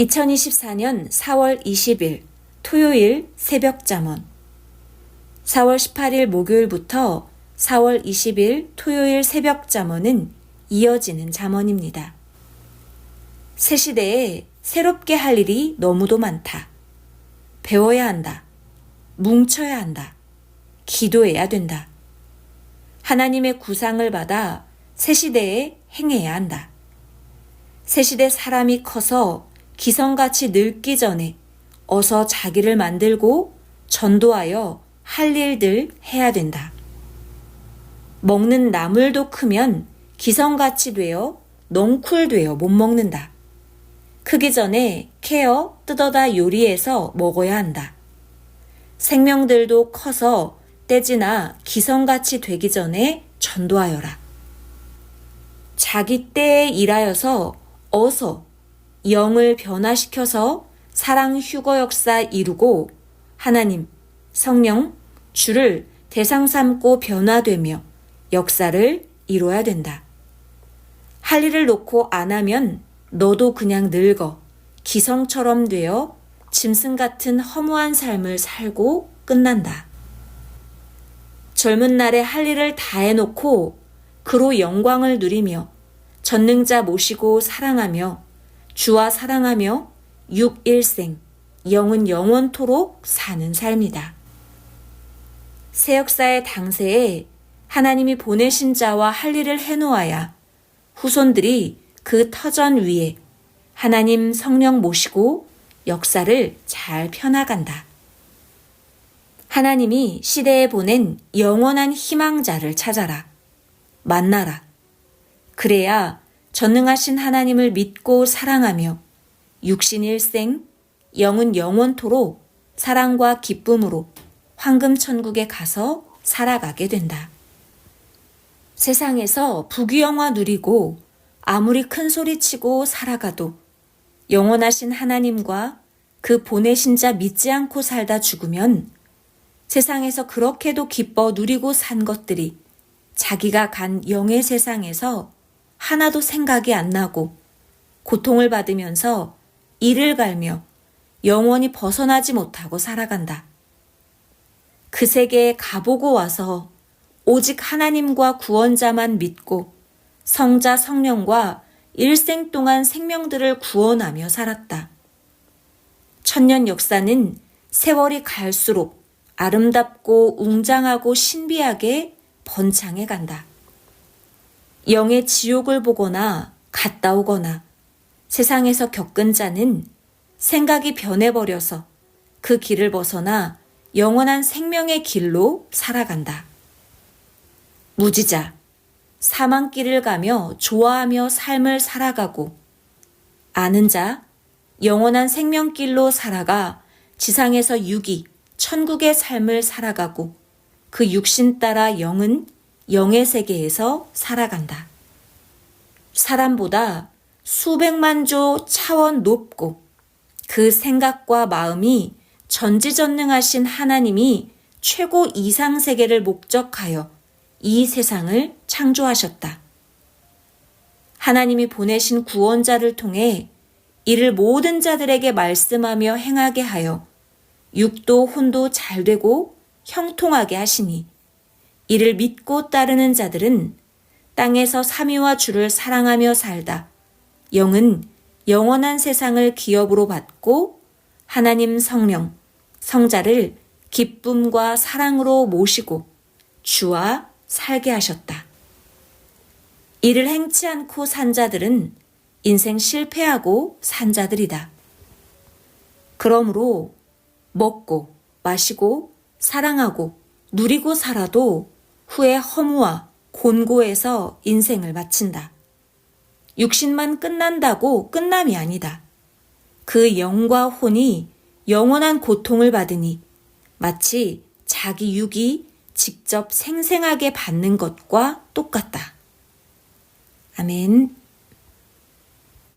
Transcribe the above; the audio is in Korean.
2024년 4월 20일 토요일 새벽 잠언 4월 18일 목요일부터 4월 20일 토요일 새벽 잠언은 이어지는 잠언입니다. 새 시대에 새롭게 할 일이 너무도 많다. 배워야 한다. 뭉쳐야 한다. 기도해야 된다. 하나님의 구상을 받아 새 시대에 행해야 한다. 새 시대 사람이 커서 기성같이 늙기 전에 어서 자기를 만들고 전도하여 할 일들 해야 된다. 먹는 나물도 크면 기성같이 되어 넝쿨되어 못 먹는다. 크기 전에 케어 뜯어다 요리해서 먹어야 한다. 생명들도 커서 떼지나 기성같이 되기 전에 전도하여라. 자기 때에 일하여서 어서 영을 변화시켜서 사랑 휴거 역사 이루고 하나님, 성령, 주를 대상 삼고 변화되며 역사를 이뤄야 된다. 할 일을 놓고 안 하면 너도 그냥 늙어 기성처럼 되어 짐승 같은 허무한 삶을 살고 끝난다. 젊은 날에 할 일을 다 해놓고 그로 영광을 누리며 전능자 모시고 사랑하며 주와 사랑하며 육일생 영은 영원토록 사는 삶이다. 새 역사의 당세에 하나님이 보내신 자와 할 일을 해놓아야 후손들이 그 터전 위에 하나님 성령 모시고 역사를 잘 펴나간다. 하나님이 시대에 보낸 영원한 희망자를 찾아라. 만나라. 그래야 전능하신 하나님을 믿고 사랑하며 육신 일생, 영은 영원토록 사랑과 기쁨으로 황금천국에 가서 살아가게 된다. 세상에서 부귀영화 누리고 아무리 큰 소리 치고 살아가도 영원하신 하나님과 그 보내신 자 믿지 않고 살다 죽으면 세상에서 그렇게도 기뻐 누리고 산 것들이 자기가 간 영의 세상에서 하나도 생각이 안 나고 고통을 받으면서 이를 갈며 영원히 벗어나지 못하고 살아간다. 그 세계에 가보고 와서 오직 하나님과 구원자만 믿고 성자 성령과 일생 동안 생명들을 구원하며 살았다. 천년 역사는 세월이 갈수록 아름답고 웅장하고 신비하게 번창해 간다. 영의 지옥을 보거나 갔다 오거나 세상에서 겪은 자는 생각이 변해버려서 그 길을 벗어나 영원한 생명의 길로 살아간다. 무지자, 사망길을 가며 좋아하며 삶을 살아가고 아는 자, 영원한 생명길로 살아가 지상에서 육이 천국의 삶을 살아가고 그 육신 따라 영은 영의 세계에서 살아간다. 사람보다 수백만 조 차원 높고 그 생각과 마음이 전지전능하신 하나님이 최고 이상 세계를 목적하여 이 세상을 창조하셨다. 하나님이 보내신 구원자를 통해 이를 모든 자들에게 말씀하며 행하게 하여 육도 혼도 잘 되고 형통하게 하시니 이를 믿고 따르는 자들은 땅에서 삼위와 주를 사랑하며 살다 영은 영원한 세상을 기업으로 받고 하나님 성령, 성자를 기쁨과 사랑으로 모시고 주와 살게 하셨다. 이를 행치 않고 산 자들은 인생 실패하고 산 자들이다. 그러므로 먹고 마시고 사랑하고 누리고 살아도 후에 허무와 곤고에서 인생을 마친다. 육신만 끝난다고 끝남이 아니다. 그 영과 혼이 영원한 고통을 받으니 마치 자기 육이 직접 생생하게 받는 것과 똑같다. 아멘.